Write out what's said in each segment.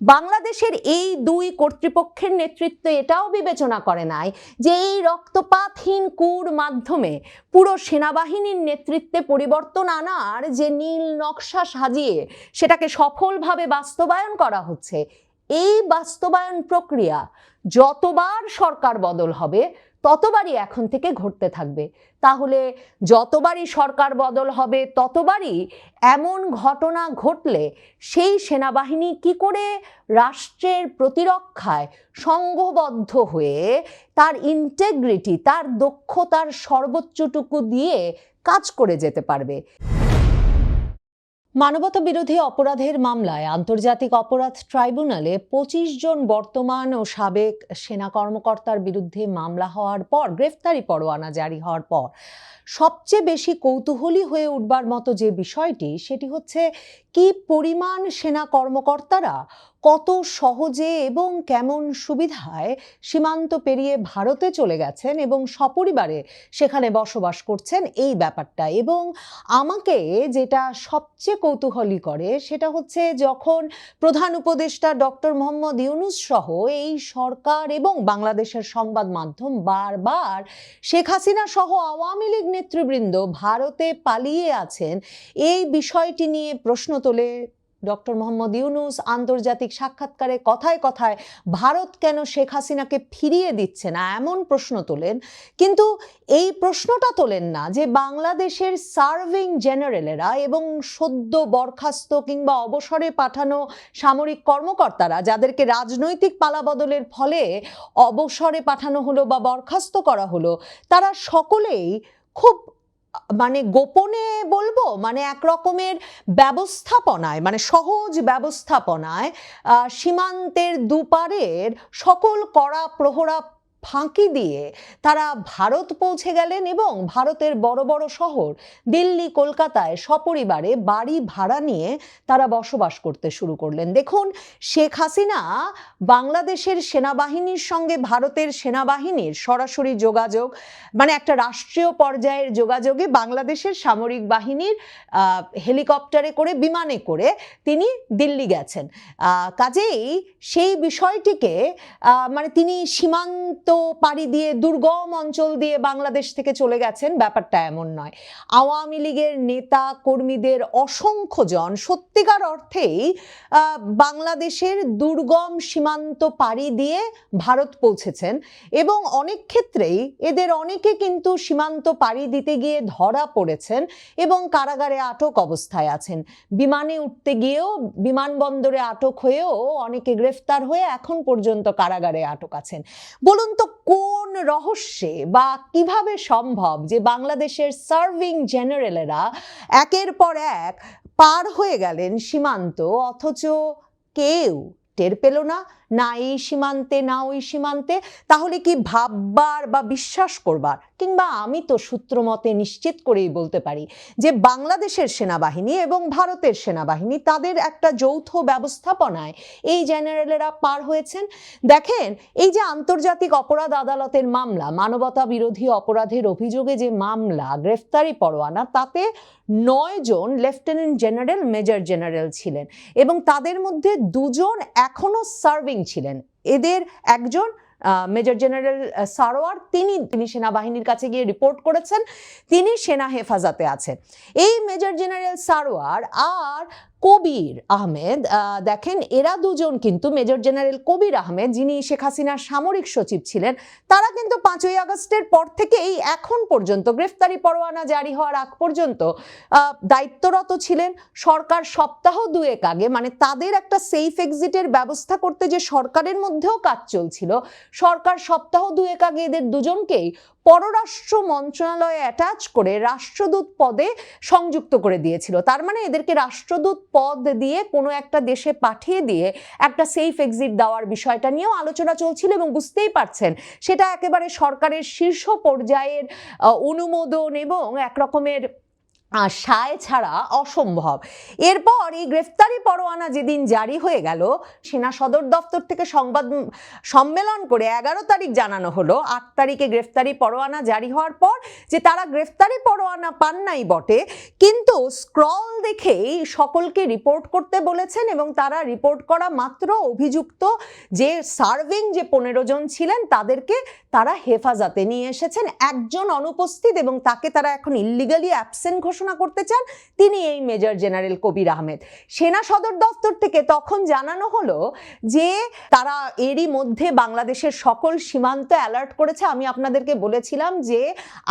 বাংলাদেশের এই দুই কর্তৃপক্ষের নেতৃত্ব এটাও বিবেচনা করে নাই যে এই রক্তপাতহীন কুর মাধ্যমে পুরো সেনাবাহিনীর নেতৃত্বে পরিবর্তন আনার যে নীল নকশা সাজিয়ে সেটাকে সফলভাবে বাস্তবায়ন করা হচ্ছে, এই বাস্তবায়ন প্রক্রিয়া যতবার সরকার বদল হবে ততবারই এখন থেকে ঘটতে থাকবে। তাহলে যতবারই সরকার বদল হবে, ততবারই এমন ঘটনা ঘটলে সেই সেনাবাহিনী কি করে রাষ্ট্রের প্রতিরক্ষায় সংঘবদ্ধ হয়ে তার ইন্টেগ্রিটি তার দক্ষতার সর্বোচ্চটুকু দিয়ে কাজ করে যেতে পারবে? মানবতা বিরোধী অপরাধের মামলায় আন্তর্জাতিক অপরাধ ট্রাইব্যুনালে পঁচিশ জন বর্তমান ও সাবেক সেনা কর্মকর্তার বিরুদ্ধে মামলা হওয়ার পর, গ্রেফতারি পরোয়ানা জারি হওয়ার পর, সবচেয়ে বেশি কৌতূহলী হয়ে উঠবার মতো যে বিষয়টি, সেটি হচ্ছে কি পরিমাণ সেনা কর্মকর্তারা কত সহজে এবং কেমন সুবিধায় সীমান্ত পেরিয়ে ভারতে চলে গেছেন এবং সপরিবারে সেখানে বসবাস করছেন এই ব্যাপারটা। এবং আমাকে যেটা সবচেয়ে কৌতূহলী করে সেটা হচ্ছে যখন প্রধান উপদেষ্টা ডক্টর মোহাম্মদ ইউনুস সহ এই সরকার এবং বাংলাদেশের সংবাদ মাধ্যম বারবার শেখ হাসিনা সহ আওয়ামী লীগ নেতৃবৃন্দ ভারতে পালিয়ে আছেন, এই বিষয়টি নিয়ে প্রশ্ন তোলে ডক্টর মোহাম্মদ ইউনুস আন্তর্জাতিক সাক্ষাৎকারে কথায় কথায় ভারত কেন শেখ হাসিনাকে ফিরিয়ে দিচ্ছে না, এমন প্রশ্ন তোলেন। কিন্তু এই প্রশ্নটা তোলেন না যে বাংলাদেশের সার্ভিং জেনারেলেরা এবং সদ্য বরখাস্ত কিংবা অবসরে পাঠানো সামরিক কর্মকর্তারা যাদেরকে রাজনৈতিক পালাবদলের ফলে অবসরে পাঠানো হলো বা বরখাস্ত করা হলো, তারা সকলেই খুব মানে গোপনে বলব মানে এক রকমের ব্যবস্থাপনায় মানে সহজ ব্যবস্থাপনায় সীমান্তের দুপারের সকল কড়া প্রহরা ফাঁকি দিয়ে তারা ভারত পৌঁছে গেলেন এবং ভারতের বড় বড় শহর দিল্লি, কলকাতায় সপরিবারে বাড়ি ভাড়া নিয়ে তারা বসবাস করতে শুরু করলেন। দেখুন, শেখ হাসিনা বাংলাদেশের সেনাবাহিনীর সঙ্গে ভারতের সেনাবাহিনীর সরাসরি যোগাযোগ মানে একটা রাষ্ট্রীয় পর্যায়ের যোগাযোগে বাংলাদেশের সামরিক বাহিনীর হেলিকপ্টারে করে, বিমানে করে তিনি দিল্লি গেছেন। কাজেই সেই বিষয়টিকে মানে তিনি সীমান্ত পাড়ি দিয়ে দুর্গম অঞ্চল দিয়ে বাংলাদেশ থেকে চলে গেছেন, ব্যাপারটা এমন নয়। আওয়ামী লীগের নেতা কর্মীদের অসংখ্য জন সত্যিকার অর্থেই বাংলাদেশের দুর্গম সীমান্ত পাড়ি দিয়ে ভারত পৌঁছেছেন এবং অনেক ক্ষেত্রেই এদের অনেকে কিন্তু সীমান্ত পাড়ি দিতে গিয়ে ধরা পড়েছেন এবং কারাগারে আটক অবস্থায় আছেন। বিমানে উঠতে গিয়েও, বিমানবন্দরে আটক হয়েও অনেকে গ্রেফতার হয়ে এখন পর্যন্ত কারাগারে আটক আছেন। বলুন তো কোন রহস্যে বা কীভাবে সম্ভব যে বাংলাদেশের সার্ভিং জেনারেলেরা একের পর এক পার হয়ে গেলেন সীমান্ত? অথচ কেউ টের পেল না। না এই সীমান্তে, না ওই সীমান্তে, তাহলে কি ভাববার বা বিশ্বাস করবার? কিংবা আমি তো সূত্র মতে নিশ্চিত করেই বলতে পারি যে বাংলাদেশের সেনাবাহিনী এবং ভারতের সেনাবাহিনী তাদের একটা যৌথ ব্যবস্থাপনায় এই জেনারেলেরা পার হয়েছেন। দেখেন, এই যে আন্তর্জাতিক অপরাধ আদালতের মামলা, মানবতা বিরোধী অপরাধের অভিযোগে যে মামলা, গ্রেফতারি পরোয়ানা, তাতে নয় জন লেফটেন্যান্ট জেনারেল, মেজর জেনারেল ছিলেন এবং তাদের মধ্যে দুজন এখনও সার্ভিং ছিলেন। এদের একজন মেজর জেনারেল সারোয়ার, তিনি তিনি সেনাবাহিনীর কাছে গিয়ে রিপোর্ট করেছেন, তিনি সেনা হেফাজতে আছেন এই মেজর জেনারেল সারোয়ার আর কবির আহমেদ দেখেন এরা দুজন কিন্তু মেজর জেনারেল কবির আহমেদ, যিনি শেখ হাসিনার সামরিক সচিব ছিলেন, তারা কিন্তু পাঁচই আগস্টের পর থেকে এই এখন পর্যন্ত গ্রেফতারি পরোয়ানা জারি হওয়ার আগ পর্যন্ত দায়িত্বরত ছিলেন। সরকার সপ্তাহ দুয়েক আগে মানে তাদের একটা সেফ এক্সিটের ব্যবস্থা করতে যে সরকারের মধ্যেও কাজ চলছিল, সরকার সপ্তাহ দুয়েক আগে এদের দুজনকেই পররাষ্ট্র মন্ত্রণালয়ে অ্যাটাচ করে রাষ্ট্রদূত পদে সংযুক্ত করে দিয়েছিল। তার মানে এদেরকে রাষ্ট্রদূত পদ দিয়ে কোনো একটা দেশে পাঠিয়ে দিয়ে একটা সেফ এক্সিট দেওয়ার বিষয়টা নিয়েও আলোচনা চলছিল এবং বুঝতেই পারছেন, সেটা একেবারে সরকারের শীর্ষ পর্যায়ের অনুমোদন এবং এক রকমের সায় ছাড়া অসম্ভব। এরপর এই গ্রেফতারি পরোয়ানা যেদিন জারি হয়ে গেল, সেনা সদর দপ্তর থেকে সংবাদ সম্মেলন করে এগারো তারিখ জানানো হলো। আট তারিখে গ্রেফতারি পরোয়ানা জারি হওয়ার পর যে তারা গ্রেফতারি পরোয়ানা পান নাই বটে, কিন্তু স্ক্রল দেখেই সকলকে রিপোর্ট করতে বলেছেন এবং তারা রিপোর্ট করা মাত্র অভিযুক্ত যে সার্ভিং যে পনেরো জন ছিলেন, তাদেরকে তারা হেফাজতে নিয়ে এসেছেন। একজন অনুপস্থিত এবং তাকে তারা এখন ইল্লিগালি অ্যাবসেন্ট ঘোষণা করতে চান, তিনি এই মেজর জেনারেল কবির আহমেদ। সেনা সদর দপ্তর থেকে তখন জানানো হলো যে তারা এরই মধ্যে বাংলাদেশের সকল সীমান্ত অ্যালার্ট করেছে। আমি আপনাদেরকে বলেছিলাম যে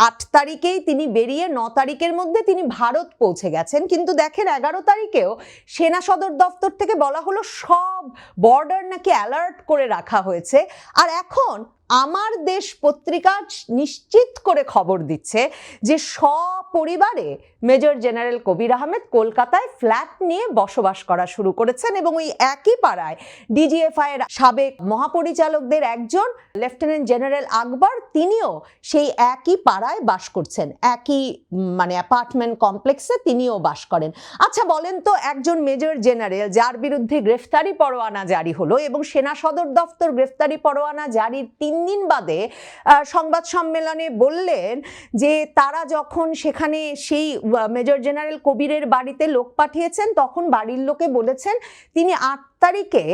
আট তারিখেই তিনি বেরিয়ে ন তারিখের মধ্যে তিনি ভারত পৌঁছে গেছেন। কিন্তু দেখেন এগারো তারিখেও সেনা সদর দপ্তর থেকে বলা হলো সব বর্ডার নাকি অ্যালার্ট করে রাখা হয়েছে। আর এখন আমার দেশ পত্রিকা নিশ্চিত করে খবর দিচ্ছে যে সপরিবারে মেজর জেনারেল কবির আহমেদ কলকাতায় ফ্ল্যাট নিয়ে বসবাস করা শুরু করেছেন এবং ওই একই পাড়ায় ডিজিএফআই এর সাবেক মহাপরিচালকদের একজন লেফটেন্যান্ট জেনারেল আকবর, তিনিও সেই একই পাড়ায় বাস করছেন। একই মানে অ্যাপার্টমেন্ট কমপ্লেক্সে তিনিও বাস করেন। আচ্ছা বলেন তো একজন মেজর জেনারেল যার বিরুদ্ধে গ্রেফতারি পরোয়ানা জারি হলো এবং সেনা সদর দফতর গ্রেফতারি পরোয়ানা জারির তিন দিন বাদে সংবাদ সম্মেলনে বললেন যে তারা যখন সেখানে সেই মেজর জেনারেল কবিরের বাড়িতে লোক পাঠিয়েছেন, তখন বাড়ির লোকে বলেছেন, তিনি আট তারিখে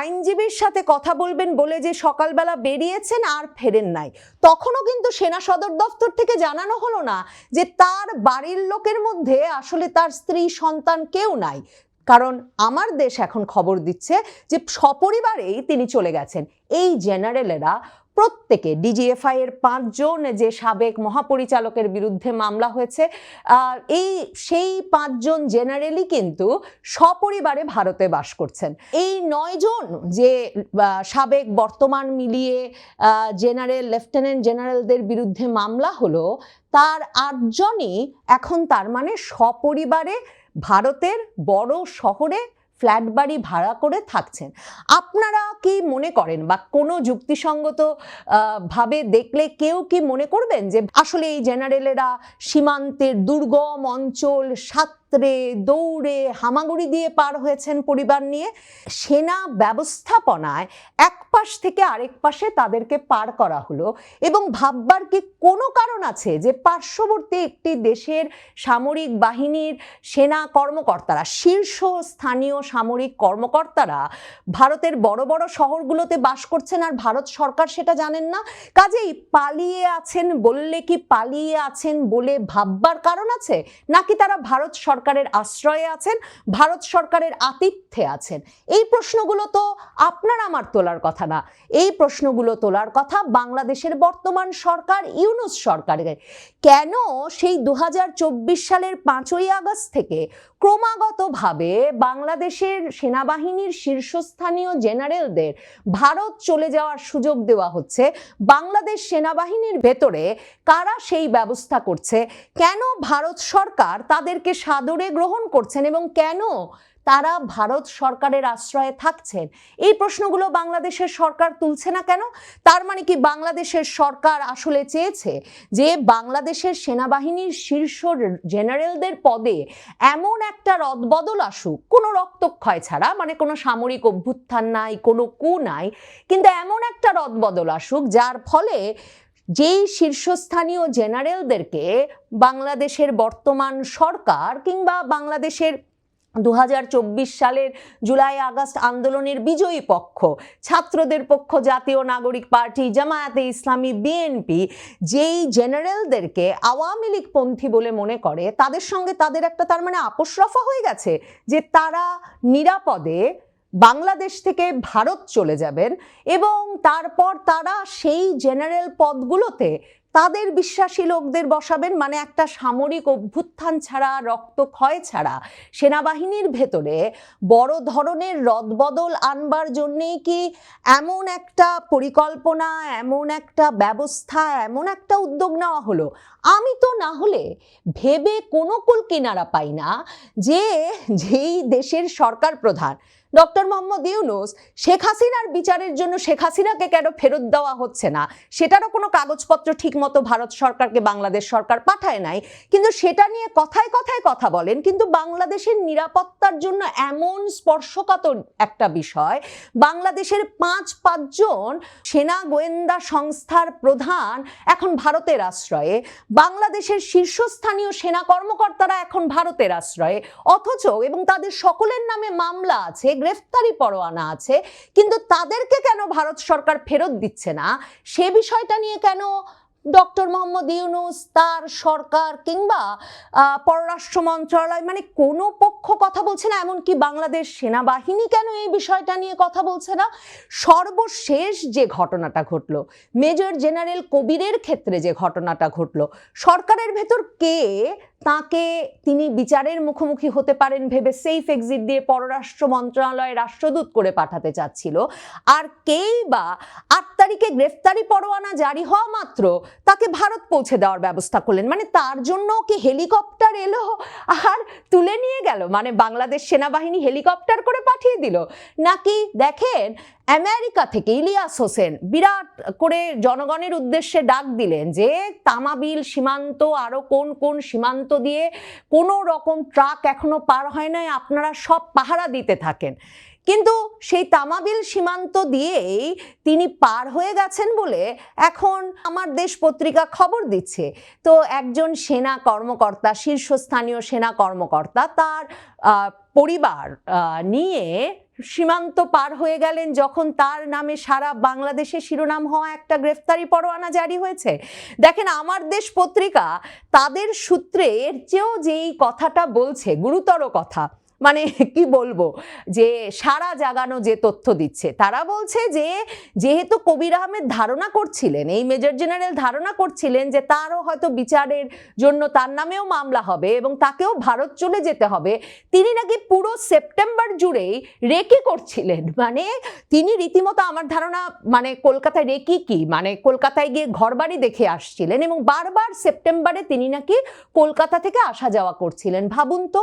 আইনজীবীর সাথে কথা বলবেন বলে যে সকালবেলা বেরিয়েছেন আর ফেরেন নাই। তখনও কিন্তু সেনা সদর দপ্তর থেকে জানানো হলো না যে তার বাড়ির লোকের মধ্যে আসলে তার স্ত্রী, সন্তান কেউ নাই। কারণ আমার দেশ এখন খবর দিচ্ছে যে সপরিবারেই তিনি চলে গেছেন। এই জেনারেলেরা প্রত্যেকে ডিজিএফআই এর পাঁচজন যে সাবেক মহাপরিচালকের বিরুদ্ধে মামলা হয়েছে এই সেই পাঁচজন জেনারেলই কিন্তু সপরিবারে ভারতে বাস করছেন। এই নয়জন যে সাবেক বর্তমান মিলিয়ে জেনারেল লেফটেন্যান্ট জেনারেলদের বিরুদ্ধে মামলা হলো, তার আটজনই এখন তার মানে সপরিবারে ভারতের বড় শহরে ফ্ল্যাট বাড়ি ভাড়া করে থাকছেন। আপনারা কি মনে করেন বা কোনো যুক্তিসঙ্গত ভাবে দেখলে কেউ কি মনে করবেন যে আসলে এই জেনারেলেরা সীমান্তের দুর্গম অঞ্চল সাঁতরে দৌড়ে হামাগুড়ি দিয়ে পার হয়েছেন পরিবার নিয়ে, সেনা ব্যবস্থাপনায় এক পাশ থেকে আরেক পাশে তাদেরকে পার করা হলো এবং ভাববার কি কোনো কারণ আছে যে পার্শ্ববর্তী একটি দেশের সামরিক বাহিনীর সেনা কর্মকর্তারা, শীর্ষ স্থানীয় সামরিক কর্মকর্তারা ভারতের বড় বড় শহরগুলোতে বাস করছেন আর ভারত সরকার সেটা জানেন না? কাজেই পালিয়ে আছেন বললে কি পালিয়ে আছেন বলে ভাববার কারণ আছে? নাকি তারা ভারত সরকারের আশ্রয়ে আছেন, ভারত সরকারের আতিথ্যে আছেন। এই প্রশ্নগুলো তো আপনার আমার তোলার কথা না। এই প্রশ্নগুলো তোলার কথা বাংলাদেশের বর্তমান সরকার, ইউনুস সরকারের। কেন সেই দু হাজার চব্বিশ সালের পাঁচই আগস্ট থেকে ক্রমাগতভাবে বাংলাদেশের সেনাবাহিনীর শীর্ষস্থানীয় জেনারেলদের ভারত চলে যাওয়ার সুযোগ দেওয়া হচ্ছে? বাংলাদেশ সেনাবাহিনীর ভেতরে কারা সেই ব্যবস্থা করছে? কেন ভারত সরকার তাদেরকে সাদরে গ্রহণ করছেন এবং কেন তারা ভারত সরকারের আশ্রয়ে থাকছেন? এই প্রশ্নগুলো বাংলাদেশের সরকার তুলছে না কেন? তার মানে কি বাংলাদেশের সরকার আসলে চেয়েছে যে বাংলাদেশের সেনাবাহিনীর শীর্ষ জেনারেলদের পদে এমন একটা রদবদল আসুক? কোনো রক্তক্ষয় ছাড়া মানে কোনো সামরিক অভ্যুত্থান নাই, কোনো কু নাই, কিন্তু এমন একটা রদবদল আসুক যার ফলে যেই শীর্ষস্থানীয় জেনারেলদেরকে বাংলাদেশের বর্তমান সরকার কিংবা বাংলাদেশের দু হাজার চব্বিশ সালের জুলাই আগস্ট আন্দোলনের বিজয়ী পক্ষ, ছাত্রদের পক্ষ, জাতীয় নাগরিক পার্টি, জামায়াতে ইসলামী, বিএনপি, যেই জেনারেলদেরকে আওয়ামী লীগ পন্থী বলে মনে করে, তাদের সঙ্গে তাদের একটা তার মানে আপোষ রফা হয়ে গেছে যে তারা নিরাপদে বাংলাদেশ থেকে ভারত চলে যাবেন এবং তারপর তারা সেই জেনারেল পদগুলোতে তাদের বিশ্বাসী লোকদের বসাবেন মানে একটা সামরিক অভ্যুত্থান ছাড়া রক্তক্ষয় ছাড়া সেনাবাহিনীর ভেতরে বড় ধরনের রদবদল আনবার জন্যেই কি এমন একটা পরিকল্পনা, এমন একটা ব্যবস্থা, এমন একটা উদ্যোগ নেওয়া হলো? আমি তো না হলে ভেবে কোনো কুল কিনারা পাই না যে যেই দেশের সরকার প্রধান ডক্টর মোহাম্মদ ইউনুস, শেখ হাসিনার বিচারের জন্য শেখ হাসিনাকে কেন ফেরত দেওয়া হচ্ছে না? সেটারও কোনো কাগজপত্র ঠিকমতো ভারত সরকারকে বাংলাদেশ সরকার পাঠায় নাই। কিন্তু সেটা নিয়ে কথায় কথায় কথা বলেন, কিন্তু বাংলাদেশের নিরাপত্তার জন্য এমন স্পর্শকাতর একটা বিষয়, বাংলাদেশের পাঁচ পাঁচজন সেনা গোয়েন্দা সংস্থার প্রধান এখন ভারতের আশ্রয়ে, বাংলাদেশের শীর্ষস্থানীয় সেনা কর্মকর্তারা এখন ভারতের আশ্রয়ে, অথচ এবং তাদের সকলের নামে মামলা আছে গ্রেফতারি পরোয়ানা আছে, কিন্তু তাদেরকে কেন ভারত সরকার ফেরত দিচ্ছে না? সে বিষয়টা নিয়ে কেন ডক্টর মোহাম্মদ ইউনুস, তার সরকার কিংবা পররাষ্ট্র মন্ত্রণালয় মানে কোনো পক্ষ কথা বলছে না, এমনকি বাংলাদেশ সেনাবাহিনী কেন এই বিষয়টা নিয়ে কথা বলছে না? সর্বশেষ যে ঘটনাটা ঘটলো, মেজর জেনারেল কবিরের ক্ষেত্রে যে ঘটনাটা ঘটলো, সরকারের ভেতর কে তাকে তিনি বিচারের মুখোমুখি হতে পারেন ভেবে সেফ এক্সিট দিয়ে পররাষ্ট্র মন্ত্রণালয়ে রাষ্ট্রদূত করে পাঠাতে চাচ্ছিল। আর কেই বা আট তারিখে গ্রেফতারি পরোয়ানা জারি হওয়া মাত্র তাকে ভারত পৌঁছে দেওয়ার ব্যবস্থা করলেন। মানে তার জন্য কি হেলিকপ্টার এলো আর তুলে নিয়ে গেল? মানে বাংলাদেশ সেনাবাহিনী হেলিকপ্টার করে পাঠিয়ে দিল? নাকি দেখেন আমেরিকা থেকে ইলিয়াস হোসেন বিরাট করে জনগণের উদ্দেশ্যে ডাক দিলেন যে, তামাবিল সীমান্ত আরও কোন কোন সীমান্ত দিয়ে কোনো রকম ট্রাক এখনও পার হয় নাই, আপনারা সব পাহারা দিতে থাকেন। কিন্তু সেই তামাবিল সীমান্ত দিয়েই তিনি পার হয়ে গেছেন বলে এখন আমার দেশ পত্রিকা খবর দিচ্ছে। তো একজন সেনা কর্মকর্তা, শীর্ষস্থানীয় সেনা কর্মকর্তা তার পরিবার নিয়ে সীমান্ত পার হয়ে গেলেন যখন তার নামে সারা বাংলাদেশে শিরোনাম হওয়া একটা গ্রেফতারি পরোয়ানা জারি হয়েছে। দেখেন, আমার দেশ পত্রিকা তাদের সূত্রে এর চেয়েও যেই কথাটা বলছে, গুরুতর কথা মানে কি বলব? যে সারা জাগানো যে তথ্য দিচ্ছে, তারা বলছে যে যেহেতু কবির আহমেদ ধারণা করছিলেন, এই মেজর জেনারেল ধারণা করছিলেন যে তারও হয়তো বিচারের জন্য তার নামেও মামলা হবে এবং তাকেও ভারত চলে যেতে হবে, তিনি নাকি পুরো সেপ্টেম্বর জুড়েই রেকি করছিলেন। মানে তিনি রীতিমতো আমার ধারণা মানে কলকাতায় রেকি কি? মানে কলকাতায় গিয়ে ঘরবাড়ি দেখে আসছিলেন এবং বারবার সেপ্টেম্বরে তিনি নাকি কলকাতা থেকে আসা যাওয়া করছিলেন। ভাবুন তো,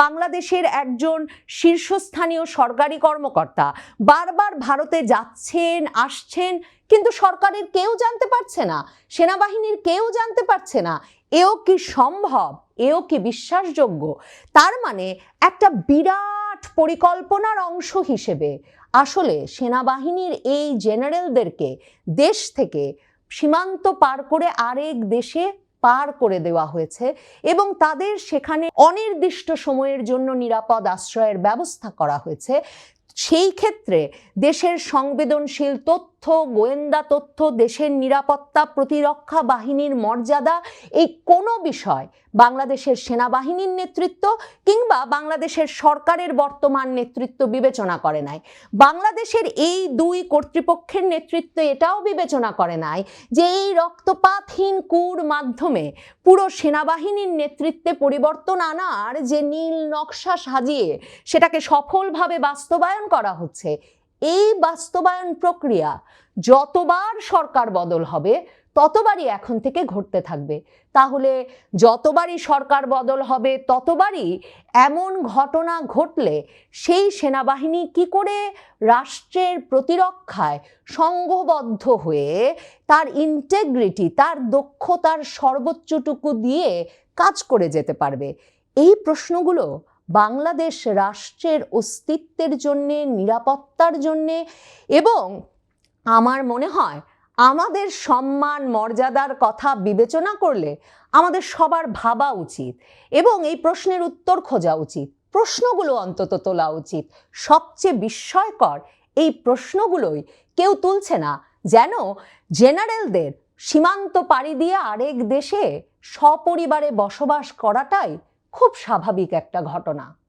বাংলাদেশের একজন শীর্ষস্থানীয় সরকারি কর্মকর্তা। বারবার ভারতে যাচ্ছেন, আসছেন, কিন্তু সরকারের কেউ জানতে পারছে না, সেনাবাহিনীর কেউ জানতে পারছে না, এও কি সম্ভব, এও কি বিশ্বাসযোগ্য? তার মানে একটা বিরাট পরিকল্পনার অংশ হিসেবে আসলে সেনাবাহিনীর এই জেনারেলদেরকে দেশ থেকে সীমান্ত পার করে আরেক দেশে পার করে দেওয়া হয়েছে এবং তাদের সেখানে অনির্দিষ্ট সময়ের জন্য নিরাপদ আশ্রয়ের ব্যবস্থা করা হয়েছে। সেই ক্ষেত্রে দেশের সংবেদনশীল তথ্য, গোয়েন্দা তথ্য, দেশের নিরাপত্তা, প্রতিরক্ষা বাহিনীর মর্যাদা, এই কোনো বিষয় বাংলাদেশের সেনাবাহিনীর নেতৃত্ব কিংবা বাংলাদেশের সরকারের বর্তমান নেতৃত্ব বিবেচনা করে নাই। বাংলাদেশের এই দুই কর্তৃপক্ষের নেতৃত্ব এটাও বিবেচনা করে নাই যে এই রক্তপাতহীন কুর মাধ্যমে পুরো সেনাবাহিনীর নেতৃত্বে পরিবর্তন আনার যে নীল নকশা সাজিয়ে সেটাকে সফলভাবে বাস্তবায়ন করা হচ্ছে এই বাস্তবায়ন প্রক্রিয়া যতবার সরকার বদল হবে, ততবারই এখন থেকে ঘটতে থাকবে। তাহলে যতবারই সরকার বদল হবে, ততবারই এমন ঘটনা ঘটলে সেই সেনাবাহিনী কি করে রাষ্ট্রের প্রতিরক্ষায় সংঘবদ্ধ হয়ে তার ইন্টেগ্রিটি তার দক্ষতার সর্বোচ্চটুকু দিয়ে কাজ করে যেতে পারবে? এই প্রশ্নগুলো বাংলাদেশ রাষ্ট্রের অস্তিত্বের জন্যে, নিরাপত্তার জন্যে এবং আমার মনে হয় আমাদের সম্মান, মর্যাদার কথা বিবেচনা করলে আমাদের সবার ভাবা উচিত এবং এই প্রশ্নের উত্তর খোঁজা উচিত। প্রশ্নগুলো অন্তত তোলা উচিত। সবচেয়ে বিস্ময়কর এই প্রশ্নগুলোই কেউ তুলছে না যেন জেনারেলদের সীমান্ত পাড়ি দিয়ে আরেক দেশে সপরিবারে বসবাস করাটাই খুব স্বাভাবিক একটা ঘটনা।